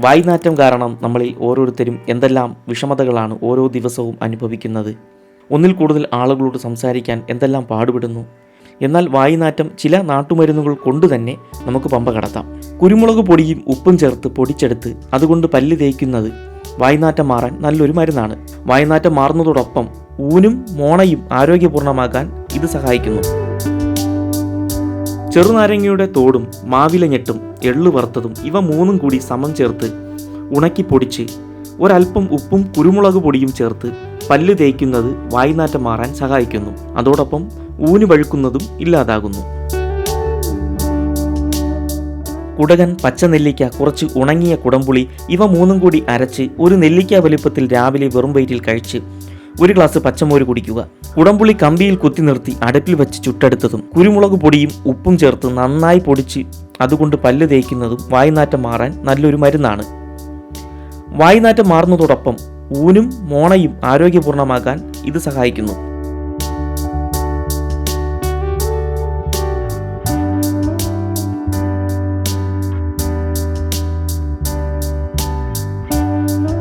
വായ്നാറ്റം കാരണം നമ്മളിൽ ഓരോരുത്തരും എന്തെല്ലാം വിഷമതകളാണ് ഓരോ ദിവസവും അനുഭവിക്കുന്നത്. ഒന്നിൽ കൂടുതൽ ആളുകളോട് സംസാരിക്കാൻ എന്തെല്ലാം പാടുപെടുന്നു. എന്നാൽ വായുനാറ്റം ചില നാട്ടുമരുന്നുകൾ കൊണ്ട് തന്നെ നമുക്ക് പമ്പ കടത്താം. കുരുമുളക് പൊടിയും ഉപ്പും ചേർത്ത് പൊടിച്ചെടുത്ത് അതുകൊണ്ട് പല്ല് തേക്കുന്നത് വായുനാറ്റം മാറാൻ നല്ലൊരു മരുന്നാണ്. വായുനാറ്റം മാറുന്നതോടൊപ്പം ഊനും മോണയും ആരോഗ്യപൂർണമാക്കാൻ ഇത് സഹായിക്കുന്നു. ചെറുനാരങ്ങയുടെ തോടും മാവിലഞ്ഞെട്ടും എള്ളു വറുത്തതും ഇവ മൂന്നും കൂടി സമം ചേർത്ത് ഉണക്കി പൊടിച്ച് ഒരൽപ്പം ഉപ്പും കുരുമുളക് പൊടിയും ചേർത്ത് പല്ല് തേയ്ക്കുന്നത് വായ്നാറ്റം മാറാൻ സഹായിക്കുന്നു. അതോടൊപ്പം ഊന് വഴുക്കുന്നതും ഇല്ലാതാകുന്നു. കുടകൻ പച്ച നെല്ലിക്ക കുറച്ച് ഉണങ്ങിയ കുടംപുളി ഇവ മൂന്നും കൂടി അരച്ച് ഒരു നെല്ലിക്ക വലിപ്പത്തിൽ രാവിലെ വെറും വയറ്റിൽ കഴിച്ച് ഒരു ഗ്ലാസ് പച്ചമോര് കുടിക്കുക. കുടംപുളി കമ്പിയിൽ കുത്തി നിർത്തി അടുപ്പിൽ വെച്ച് ചുട്ടെടുത്തതും കുരുമുളക് പൊടിയും ഉപ്പും ചേർത്ത് നന്നായി പൊടിച്ച് അതുകൊണ്ട് പല്ല് തേക്കുന്നതും വായ്നാറ്റം മാറാൻ നല്ലൊരു മരുന്നാണ്. വായ്നാറ്റം മാറുന്നതോടൊപ്പം ഊനും മോണയും ആരോഗ്യപൂർണമാക്കാൻ ഇത് സഹായിക്കുന്നു.